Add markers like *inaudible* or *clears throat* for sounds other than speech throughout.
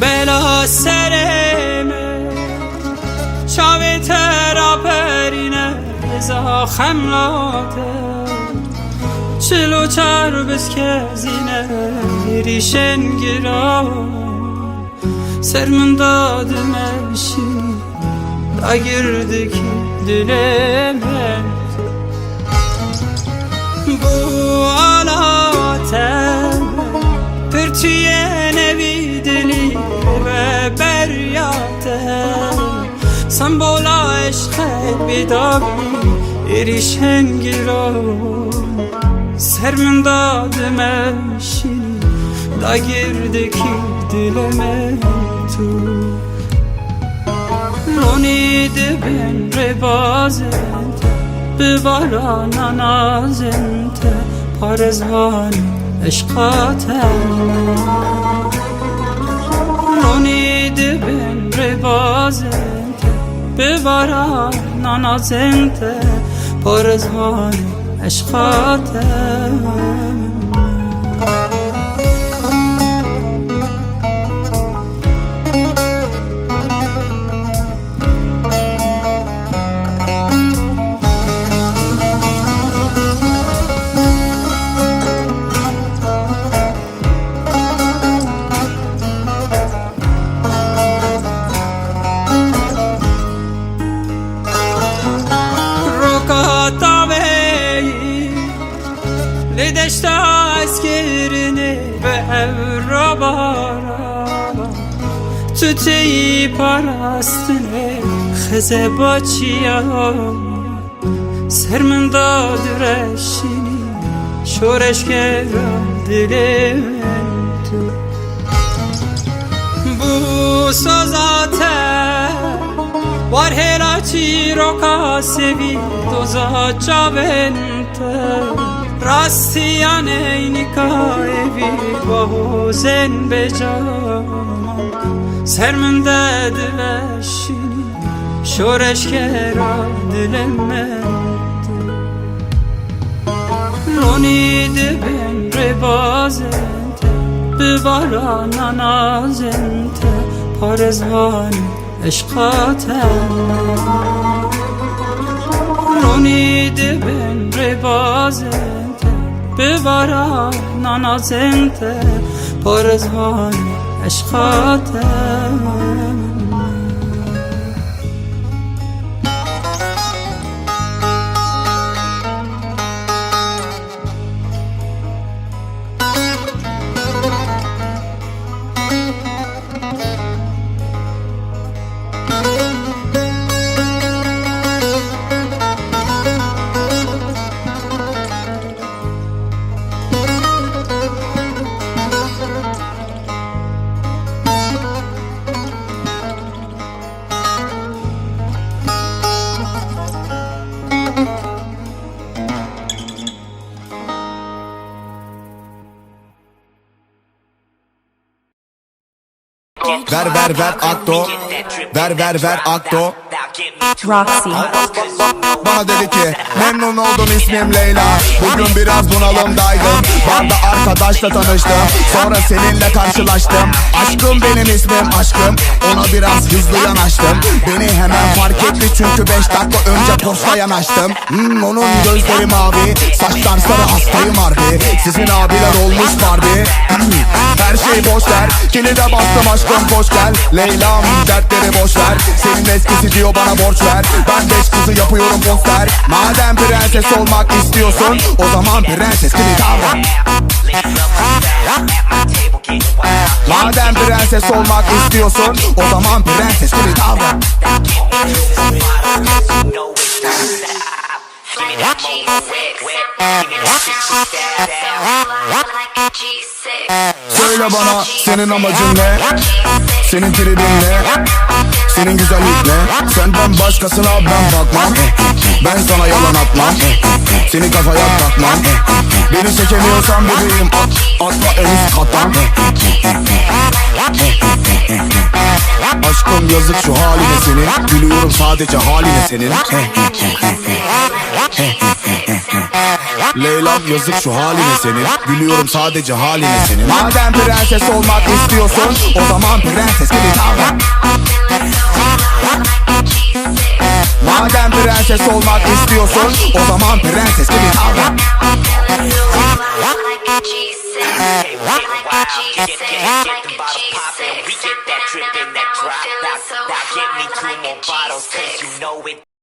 bela sereme Çavete raperine eza xemlate. چلو چر بس که زینه ریشن گیرا سر من دادم اشی دا Bu alatem Pırtı ve beryate Sembola eşke bidavi erişen giron. Sermin dadım eşini Da girdi ki dileme tu. Ronide ben rebazente Bivarana nazente Parezvani eşkate Ronide ben rebazente Bivarana nazente Parezvani eşkate. Rokatavey Tüteyi parastine Xeze baçıya Sermında düreşini Şoreşkera dilementu Bu sazate Var helaci roka sevi Rastiyan eynika evi bahozen becama Serminde dileşini şoreşkera dilemendi Roni de ben rebazente Bivarana nazente Parezvani eşkate Roni de ببرن نانازنته پر از عشقاته Ver ver ver akto. Ver ver ver akto. Roxy. Bana dedi ki memnun oldum ismim Leyla. Bugün biraz bunalımdaydım Barda arkadaşla tanıştım. Sonra seninle karşılaştım. Aşkım benim ismim aşkım. Ona biraz hızlı yanaştım. Beni hemen fark etti çünkü 5 dakika önce posta yanaştım. Hmm, Onun gözleri mavi. Saçlar sarı hastayım harbi. Sizin abiler olmuş Barbie. *clears throat* Her şey boş ver. Kilide bastım aşkım hoş gel Leyla'm dertleri boş ver. Senin eskisi diyor bana borç ver. Ben beş kızı yapıyorum poster Madem prenses olmak istiyorsun O zaman prenses gibi davran. Madem prenses olmak istiyorsun O zaman prenses gibi davran Söyle bana senin amacın ne? Senin tribin ne? Senin güzellik ne? Senden başkasına ben bakmam Ben sana yalan atmam Seni kafaya takmam Beni çekemiyorsan bebeğim at, Atla en üst kattan Aşkım yazık şu haline senin Gülüyorum sadece haline senin Leyla'm yazık şu haline senin Gülüyorum sadece haline senin Madem prenses olmak istiyorsun O zaman prenses gibi davran Madem prenses olmak istiyorsun O zaman prenses gibi davran Like a G6, like a G6, like a G6. We get me two more bottles, cause you know it.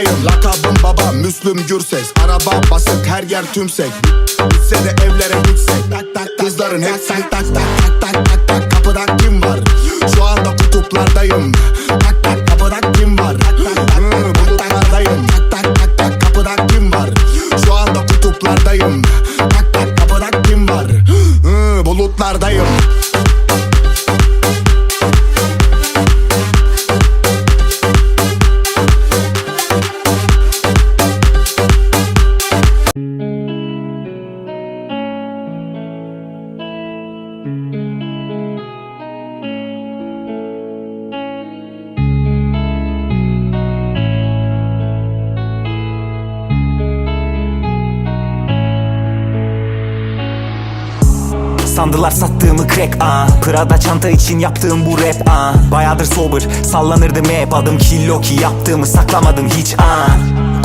Bulutlardayım lakabım baba Müslüm Gürses. Araba basık her yer tümsek. Bitse de evlere gitsek. Tak tak Kızların hep tak tak tak tak tak tak tak. Kapıda kim var? Şu anda kutuplardayım. Tak tak kapıda kim var? Hı, Bulutlardayım Tak tak. Tak tak kapıda kim var? Şu anda kutuplardayım. Tak tak kapıda kim var? Hı, Bulutlardayım Sandılar sattığımı crack ah. Prada çanta için yaptığım bu rap ah. Bayağıdır sober sallanırdım hep. Adım killo ki yaptığımı saklamadım hiç ah.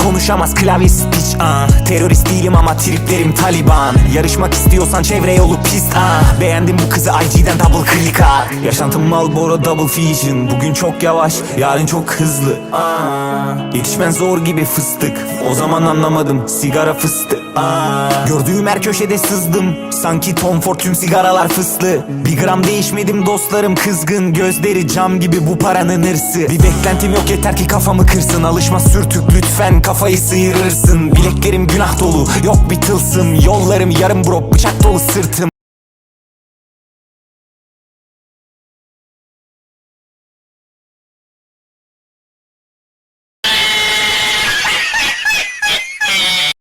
Konuşamaz klavyesi piç ah. Terörist değilim ama triplerim Taliban. Yarışmak istiyorsan çevre yolu pist ah. Beğendim bu kızı IG'den double click ah. Yaşantım Marlboro double fusion. Bugün çok yavaş yarın çok hızlı ah. Yetişmen zor gibi fıstık. O zaman anlamadım sigara fıstık Gördüğüm her köşede sızdım. Sanki Tom Ford tüm sigaralar fıslı. Bir gram değişmedim dostlarım kızgın Gözleri cam gibi bu paranın hırsı. Bir beklentim yok yeter ki kafamı kırsın. Alışma sürtük lütfen kafayı sıyırırsın. Bileklerim günah dolu yok bir tılsım. Yollarım yarım brok bıçak dolu sırtım